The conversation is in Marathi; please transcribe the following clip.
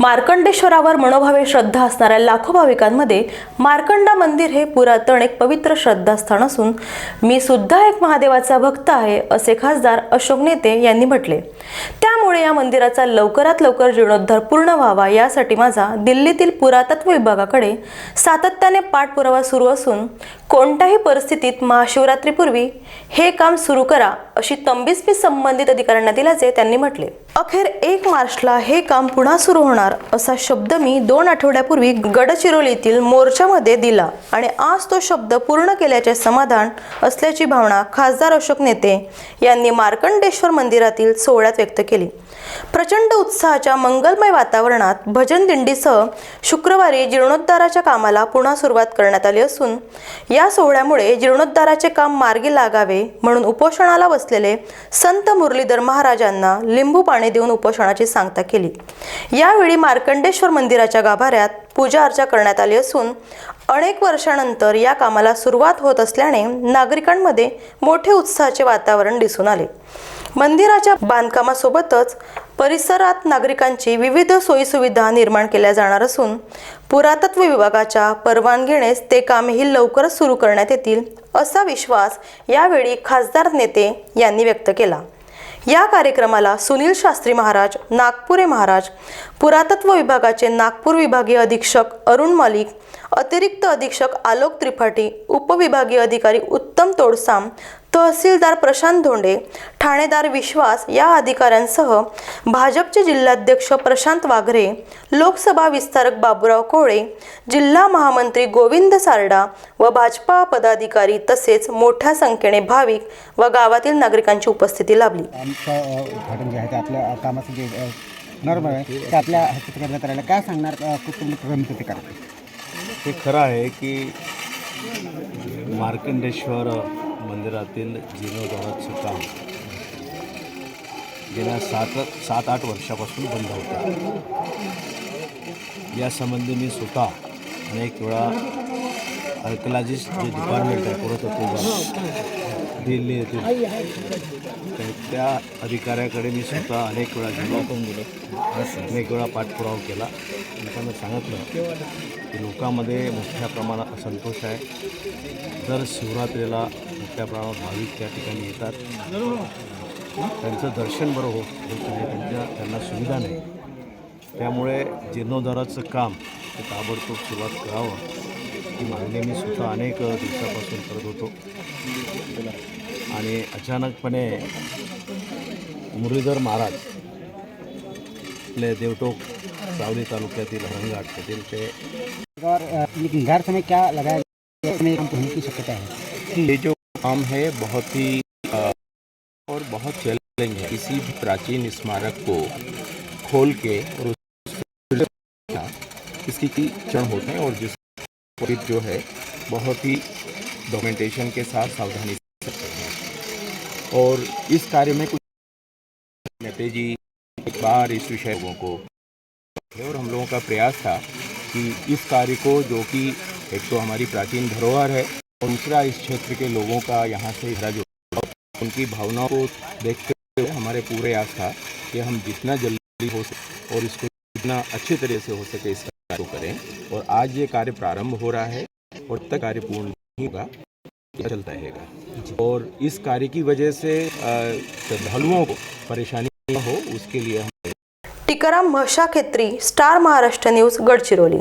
मार्कंडेश्वरावर मनोभावे श्रद्धा असणाऱ्या लाखो भाविकांमध्ये मार्कंडा मंदिर हे पुरातन एक पवित्र श्रद्धास्थान असून मी सुद्धा एक महादेवाचा भक्त आहे असे खासदार अशोक नेते यांनी म्हटले. त्यामुळे या मंदिराचा लवकरात लवकर जीर्णोद्धार पूर्ण व्हावा यासाठी माझा दिल्लीतील पुरातत्व विभागाकडे सातत्याने पाठपुरावा सुरू असून कोणत्याही परिस्थितीत महाशिवरात्रीपूर्वी हे काम सुरू करा अशी तंबीस मी संबंधित अधिकाऱ्यांना दिल्याचे त्यांनी म्हटले. अखेर एक मार्चला हे काम पुन्हा सुरू होणार असा शब्द मी दोन आठवड्यापूर्वी गडचिरोलीतील मोर्चामध्ये दिला. आणि आज तो शब्द पूर्ण केल्याचे समाधान असल्याची भावना खासदार अशोक नेते यांनी मार्कंडेश्वर मंदिरातील सोहळ्यात व्यक्त केली. प्रचंड उत्साहाच्या मंगलमय वातावरणात भजन दिंडीसह शुक्रवारी जीर्णोद्धाराच्या कामाला पुन्हा सुरुवात करण्यात आली असून या सोहळ्यामुळे जीर्णोद्धाराचे काम मार्गी लागावे म्हणून उपोषणाला बसलेले संत मुरलीधर महाराजांना लिंबू पाणी देऊन उपोषणाची सांगता केली. यावेळी मार्कंडेश्वर मंदिराच्या गाभाऱ्यात पूजा अर्चा करण्यात आली असून अनेक वर्षानंतर या कामाला सुरुवात होत असल्याने नागरिकांमध्ये मोठे उत्साहाचे वातावरण दिसून आले. मंदिराच्या बांधकामासोबतच परिसरात नागरिकांची विविध सोयीसुविधा निर्माण केल्या जाणार असून पुरातत्व विभागाच्या परवानगीनेच ते कामही लवकरच सुरू करण्यात येतील असा विश्वास यावेळी खासदार नेते यांनी व्यक्त केला. या कार्यक्रमाला सुनील शास्त्री महाराज नागपुरे महाराज पुरातत्व विभागाचे नागपूर विभागीय अधीक्षक अरुण मलिक अतिरिक्त अधीक्षक आलोक त्रिपाठी उपविभागीय अधिकारी उत्तम तोडसाम तहसीलदार प्रशांत धोंडे ठाणेदार विश्वास या अधिकाऱ्यांसह भाजपचे जिल्हाध्यक्ष प्रशांत वाघरे लोकसभा विस्तारक बाबुराव कोळे जिल्हा महामंत्री गोविंद सारडा व भाजपा पदाधिकारी तसेच मोठ्या संख्येने भाविक व गावातील नागरिकांची उपस्थिती लाभली ते नॉर्मल आहे आपल्या. काय सांगणार कुटुंब हे खरं आहे की मार्कंडेश्वर मंदिरातील जीर्णोद्धाराचं काम गेल्या सात सात आठ वर्षापासून बंद होतं. यासंबंधी मी स्वतः अनेक वेळा अर्कलॉजिस्ट जे डिपार्टमेंट आहे पुरत होतो दिल्ली येथील. त्या- त्या अधिकाऱ्याकडे मी स्वतः अनेक वेळा गेलो. अनेक वेळा पाठपुरावा केला. लोकांना सांगितलं की लोकांमध्ये मोठ्या प्रमाणात असंतोष आहे. दर शिवरात्रीला मोठ्या प्रमाणात भाविक त्या ठिकाणी येतात. त्यांचं दर्शन बरं हो होत नाही त्यांच्या त्यांना सुविधा नाही. त्यामुळे जीर्णोद्धाराचं काम ते ताबडतोब सुरुवात करावं. ही मागणी मी स्वतः अनेक दिवसापासून करत होतो. आणि अचानकपणे मुरलीधर महाराज आपले देवटोक सावली तालुक्यातील हरणघाट येथील ते समय क्या लगाया की शक्यता है। ये जो काम है बहुत ही और बहुत चैलेंज है। किसी भी प्राचीन स्मारक को खोल के और इसकी की क्षण होते हैं और जिस पुरोहित जो है, बहुत ही डॉक्यूमेंटेशन के साथ सावधानी से हैं। और इस कार्य में कुछ नेते जी एक बार इस विषय लोगों को और हम लोगों का प्रयास था कि इस कार्य को जो कि एक तो हमारी प्राचीन धरोहर है और दूसरा इस क्षेत्र के लोगों का यहाँ से हरा जो उनकी भावनाओं को देखते हुए हमारे पूरे आस था कि हम जितना जल्दी हो सके और इसको जितना अच्छे तरह से हो सके इस को करें। और आज ये कार्य प्रारंभ हो रहा है और तक कार्य पूर्ण नहीं होगा चलता रहेगा। और इस कार्य की वजह से श्रद्धालुओं को परेशानी न हो उसके लिए हम टिकराम महशा खेत्री स्टार महाराष्ट्र न्यूज़ गडचिरोली।